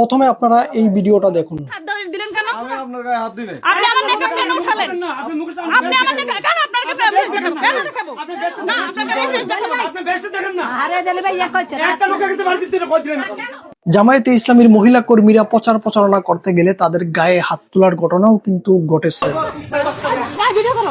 প্রথমে আপনারা এই ভিডিওটা দেখুন। দিলেন কেন? আমি আপনার গায়ে হাত দিই আপনি আমার নেকাব কেন উঠালেন? আপনি মুখে আপনি আমার নেকাব কেন আপনাকে ফেস দেখাবো? কেন দেখাবো? আপনি বেস্ট না আপনাকে আমি ফেস দেখাবো আপনি বেস্ট দেখেন না। আরে দিলে ভাই করছে একটা লোকে কিন্তু বাড়ি দিতে কই দিলেন জামায়াতে ইসলামীর মহিলা কর্মীরা প্রচার প্রচারণা করতে গেলে তাদের গায়ে হাত তোলার ঘটনাও কিন্তু ঘটেছে। ভিডিও করো।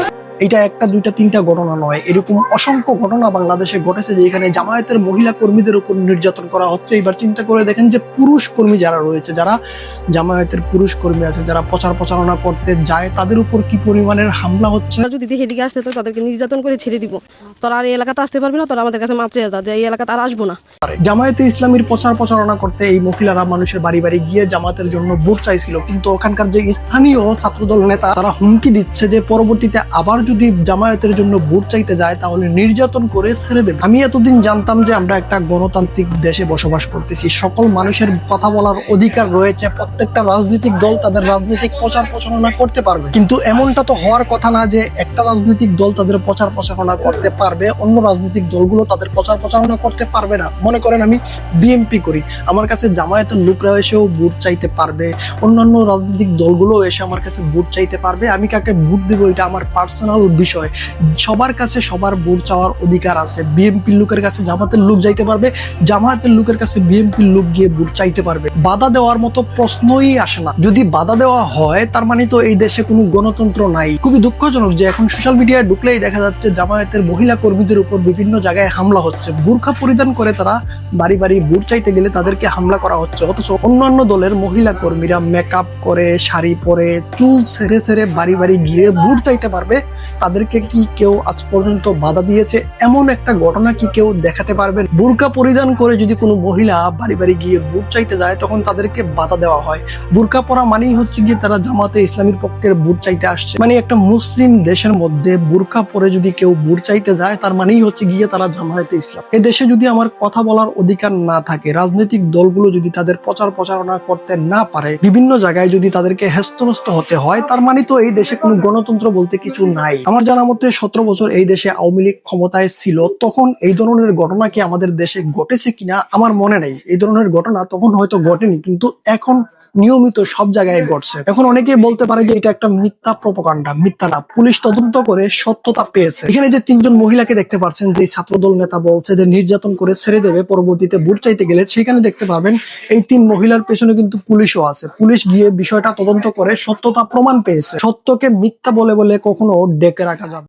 এটা একটা দুইটা তিনটা ঘটনা নয়। এরকম অসংখ্য ঘটনা বাংলাদেশে ঘটেছে যে এখানে জামায়াতের মহিলা কর্মীদের উপর নির্যাতন করা হচ্ছে। এবার চিন্তা করে দেখেন যে পুরুষ কর্মী যারা রয়েছে যারা জামায়াতের পুরুষ কর্মী আছে যারা প্রচার প্রচারণা করতে যায় তাদের উপর কি পরিমাণের হামলা হচ্ছে? যদি দেখে এদিকে আসতে তো তাদেরকে নির্যাতন করে ছেড়ে দিব। তোরা আর এই এলাকাতে আসতে পারবি না তোরা আমাদের কাছে মাপ চেয়ে যা যে এই এলাকাতে আর আসব না। জামায়াতে ইসলামীর প্রচার প্রচারণা করতে এই মহিলারা মানুষের বাড়ি বাড়ি গিয়ে জামাতের জন্য ভোট চাইছিল। কিন্তু ওখানকার যে স্থানীয় ছাত্রদল নেতা তারা হুমকি দিচ্ছে যে পরবর্তীতে আবার যদি জামায়াতের জন্য ভোট চাইতে যায়, তাহলে নির্যাতন করে ছেড়ে দেবে। আমি এতদিন জানতাম যে আমরা একটা গণতান্ত্রিক দেশে বসবাস করতেছি। সকল মানুষের কথা বলার অধিকার রয়েছে। প্রত্যেকটা রাজনৈতিক দল তাদের রাজনৈতিক প্রচার প্রচারণা করতে পারবে। কিন্তু এমনটা তো হওয়ার কথা না যে একটা রাজনৈতিক দল তাদের প্রচার প্রচারণা করতে পারবে, অন্য রাজনৈতিক দলগুলো তাদের প্রচার প্রচারণা করতে পারবে না। মনে করেন আমি বিএমপি করি। আমার কাছে জামায়াতের লোকরা এসেও ভোট চাইতে পারবে। অন্যান্য রাজনৈতিক দলগুলো এসে আমার কাছে ভোট চাইতে পারবে। আমি কাকে ভোট দিব, এটা আমার পার্সোনাল বিষয়। সবার কাছে সবার ভোট চাওয়ার অধিকার আছে। বিএমপির লোকের কাছে জামাতের লোক যাইতে পারবে, জামায়াতের লোকের কাছে বিএমপির লোক গিয়ে ভোট চাইতে পারবে। বাধা দেওয়ার মতো প্রশ্নই আসে না। যদি বাধা দেওয়া হয়, তার মানে তো এই দেশে কোনো গণতন্ত্র নাই। খুবই দুঃখজনক যে এখন সোশ্যাল মিডিয়ায় ঢুকলেই দেখা যাচ্ছে জামায়াতের মহিলা কর্মীদের উপর বিভিন্ন জায়গায় হামলা হচ্ছে। বোরখা পরিধান করে তারা বাড়ি বাড়ি ভোট চাইতে গেলে তাদেরকে হামলা করা হচ্ছে। অথচ অন্যান্য দলের মহিলা কর্মীরা মেকআপ করে, শাড়ি পরে, চুল সেরে ছেড়ে বাড়ি বাড়ি গিয়ে ভোট চাইতে পারবে। তাদেরকে কি কেউ আজ পর্যন্ত বাধা দিয়েছে? এমন একটা ঘটনা কি কেউ দেখাতে পারবেন? বোরকা পরিধান করে যদি কোনো মহিলা বাড়ি বাড়ি গিয়ে ভোট চাইতে যায়, তখন তাদেরকে বাধা দেওয়া হয়। বোরকা পরা মানেই হচ্ছে গিয়ে তারা জামাতে ইসলামীর পক্ষের ভোট চাইতে আসছে। মানে একটা মুসলিম দেশের মধ্যে বোরকা পরে যদি কেউ ভোট চাইতে যায়, তার মানেই হচ্ছে গিয়ে তারা জামায়াতে ইসলাম। এ দেশে যদি আমার কথা বলার অধিকার না থাকে, রাজনৈতিক দলগুলো যদি তাদের প্রচার প্রচারণা করতে না পারে, বিভিন্ন জায়গায় যদি তাদেরকে হেস্তনস্ত হতে হয়, তার মানে তো এই দেশে কোনো গণতন্ত্র বলতে কিছু নাই। আমার জানা মতে সতেরো বছর এই দেশে আওয়ামী লীগ ক্ষমতায় ছিল, তখন এই ধরনের ঘটনা কি আমাদের দেশে ঘটেছে কিনা আমার মনে নেই। এই ধরনের ঘটনা তখন হয়তো ঘটেনি, কিন্তু এখন নিয়মিত সব জায়গায় ঘটছে। এখন অনেকেই বলতে পারে যে এটা একটা মিথ্যা প্রপাকাণ্ডা মিথ্যা না। পুলিশ তদন্ত করে সত্যতা পেয়েছে। এখানে যে তিনজন মহিলাকে দেখতে পাচ্ছেন যে ছাত্রদল নেতা বলছে যে নির্যাতন করে ছেড়ে দেবে, পরবর্তীতে ভোট চাইতে গেলে, সেখানে দেখতে পারবেন এই তিন মহিলার পেছনে কিন্তু পুলিশও আছে। পুলিশ গিয়ে বিষয়টা তদন্ত করে সত্যতা প্রমাণ পেয়েছে। সত্যকে মিথ্যা বলে বলে কখনো ডেকে রাখা যাবে।